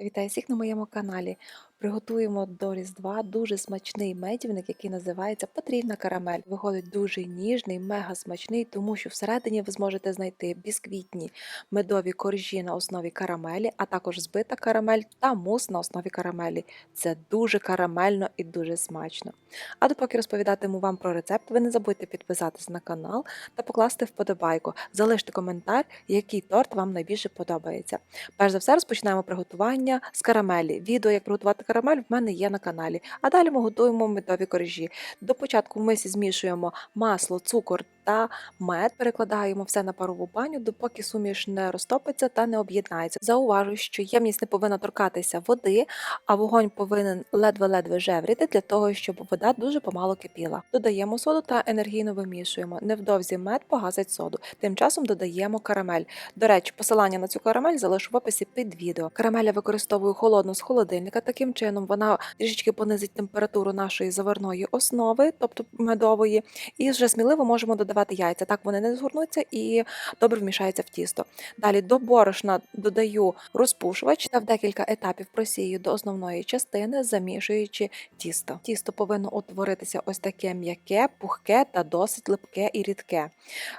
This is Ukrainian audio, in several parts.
Вітаю всіх на моєму каналі. Приготуємо до Різдва дуже смачний медівник, який називається потрійна карамель. Виходить дуже ніжний, мега смачний, тому що всередині ви зможете знайти бісквітні медові коржі на основі карамелі, а також збита карамель та мус на основі карамелі. Це дуже карамельно і дуже смачно. А допоки розповідатиму вам про рецепт, ви не забудьте підписатись на канал та покласти вподобайку. Залиште коментар, який торт вам найбільше подобається. Перш за все розпочинаємо приготування з карамелі. Відео, як приготувати карамель, в мене є на каналі. А далі ми готуємо медові коржі. До початку в мисі змішуємо масло, цукор та мед. Перекладаємо все на парову баню, допоки суміш не розтопиться та не об'єднається. Зауважу, що ємність не повинна торкатися води, а вогонь повинен ледве-ледве жевріти для того, щоб вода дуже помало кипіла. Додаємо соду та енергійно вимішуємо. Невдовзі мед погасить соду. Тим часом додаємо карамель. До речі, посилання на цю карамель залишу в описі під відео. Карамель я використовую холодну з холодильника. Таким чином вона трішечки понизить температуру нашої заварної основи, тобто медової, і вже сміливо можемо додавати яйця. Так вони не згорнуться і добре вмішаються в тісто. Далі до борошна додаю розпушувач та в декілька етапів просію до основної частини, замішуючи тісто. Тісто повинно утворитися ось таке м'яке, пухке та досить липке і рідке.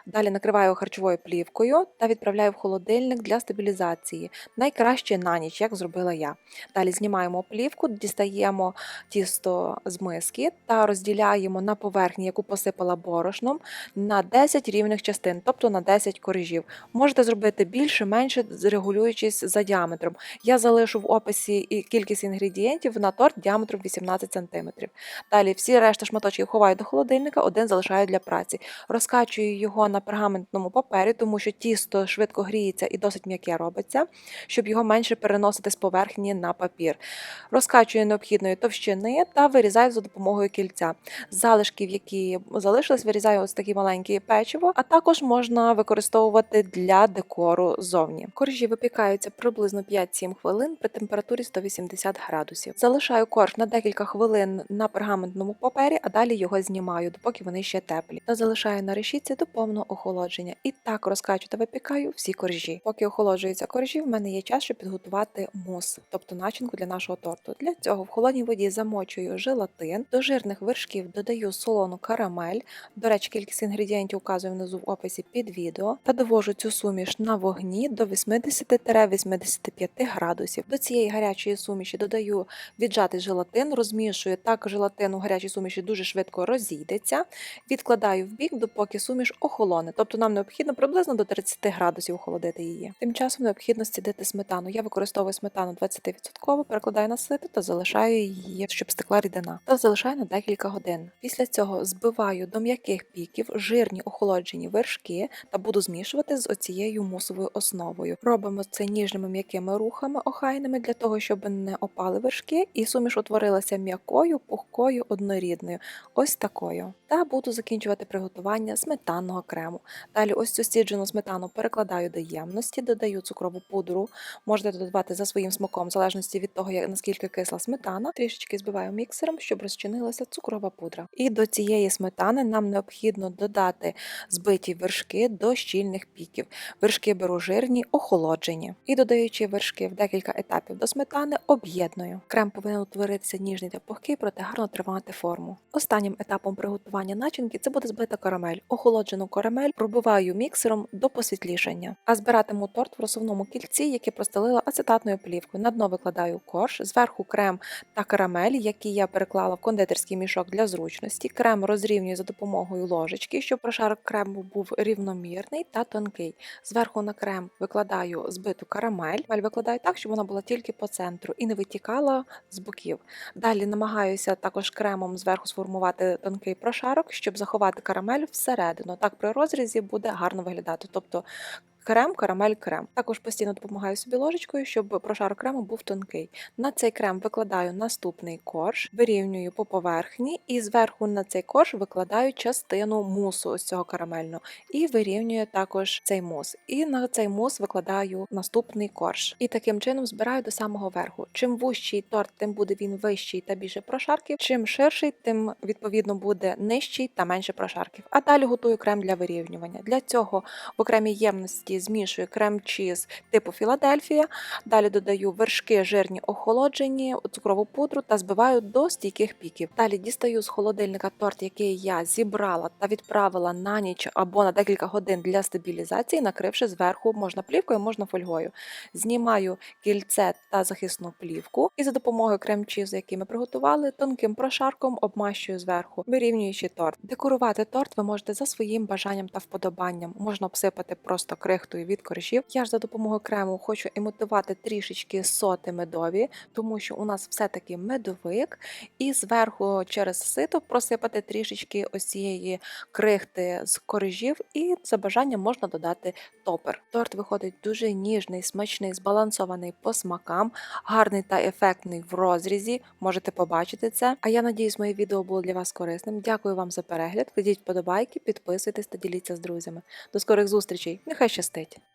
Далі накриваю харчовою плівкою та відправляю в холодильник для стабілізації. Найкраще на ніч, як зробила я. Далі знімаємо плівку, дістаємо тісто з миски та розділяємо на поверхні, яку посипала борошном, на 10 рівних частин, тобто на 10 коржів. Можете зробити більше, менше, регулюючись за діаметром. Я залишу в описі і кількість інгредієнтів на торт діаметром 18 см. Далі всі решта шматочків ховаю до холодильника, один залишаю для праці. Розкачую його на пергаментному папері, тому що тісто швидко гріється і досить м'яке робиться, щоб його менше переносити з поверхні на папір. Розкачую необхідної товщини та вирізаю за допомогою кільця. Залишків, які залишились, вирізаю ось такі маленькі печиво, а також можна використовувати для декору зовні. Коржі випікаються приблизно 5-7 хвилин при температурі 180 градусів. Залишаю корж на декілька хвилин на пергаментному папері, а далі його знімаю, допоки вони ще теплі, та залишаю на решітці до повного охолодження. І так розкачу та випікаю всі коржі. Поки охолоджуються коржі, в мене є час, щоб підготувати мус, тобто начинку для нашого торту. Для цього в холодній воді замочую желатин, до жирних вершків додаю солону карамель. До речі, кількість інгредієнтів указую внизу в описі під відео, та довожу цю суміш на вогні до 80-85 градусів. До цієї гарячої суміші додаю віджатий желатин, розмішую так желатин у гарячій суміші дуже швидко розійдеться. Відкладаю в бік, допоки суміш охолоне. Тобто нам необхідно приблизно до 30 градусів охолодити її. Тим часом необхідно стідити сметану. Я використовую сметану 20%, перекладаю на сито та залишаю її, щоб стекла рідина. Та залишаю на декілька годин. Після цього збиваю до м'яких піків жирні охолоджені вершки та буду змішувати з оцією мусовою основою. Робимо це ніжними м'якими рухами охайними для того, щоб не опали вершки, і суміш утворилася м'якою, пухкою, однорідною. Ось такою. Та буду закінчувати приготування сметанного крему. Далі ось цю стіджену сметану перекладаю до ємності, додаю цукрову пудру. Можете додавати за своїм смаком, в залежності від того, наскільки кисла сметана. Трішечки збиваю міксером, щоб розчинилася цукрова пудра. І до цієї сметани нам необхідно додати збиті вершки до щільних піків. Вершки беру жирні, охолоджені. І додаючи вершки в декілька етапів до сметани, об'єдную. Крем повинен утворитися ніжний та пухкий, проте гарно тримати форму. Останнім етапом приготування начинки це буде збита карамель. Охолоджену карамель пробиваю міксером до посвітлішання. А збиратиму торт в розсувному кільці, яке простелила ацетатною плівкою. На дно викладаю корж, зверху крем та карамель, які я переклала в кондитерський мішок для зручності. Крем розрівнюю за допомогою ложечки, щоб прошарок крему був рівномірний та тонкий. Зверху на крем викладаю збиту карамель. Карамель викладаю так, щоб вона була тільки по центру і не витікала з боків. Далі намагаюся також кремом зверху сформувати тонкий прошарок, щоб заховати карамель всередину. Так при розрізі буде гарно виглядати. Тобто Крем, карамель, крем. Також постійно допомагаю собі ложечкою, щоб прошарок крему був тонкий. На цей крем викладаю наступний корж, вирівнюю по поверхні, і зверху на цей корж викладаю частину мусу ось цього карамельного і вирівнюю також цей мус. І на цей мус викладаю наступний корж. І таким чином збираю до самого верху. Чим вущий торт, тим буде він вищий та більше прошарків. Чим ширший, тим відповідно буде нижчий та менше прошарків. А далі готую крем для вирівнювання. Для цього в окремій ємності змішую крем-чіз типу Філадельфія. Далі додаю вершки жирні охолоджені, цукрову пудру та збиваю до стійких піків. Далі дістаю з холодильника торт, який я зібрала та відправила на ніч або на декілька годин для стабілізації, накривши зверху можна плівкою, можна фольгою. Знімаю кільце та захисну плівку і за допомогою крем-чізу, який ми приготували, тонким прошарком обмащую зверху, вирівнюючи торт. Декорувати торт ви можете за своїм бажанням та вподобанням. Можна обсипати просто крихтою від коржів. Я ж за допомогою крему хочу імітувати трішечки соти медові, тому що у нас все-таки медовик, і зверху через сито просипати трішечки ось цієї крихти з коржів, і за бажанням можна додати топер. Торт виходить дуже ніжний, смачний, збалансований по смакам, гарний та ефектний в розрізі. Можете побачити це. А я надіюсь, моє відео було для вас корисним. Дякую вам за перегляд. Кладіть вподобайки, підписуйтесь та діліться з друзями. До скорих зустрічей! Нехай щастить!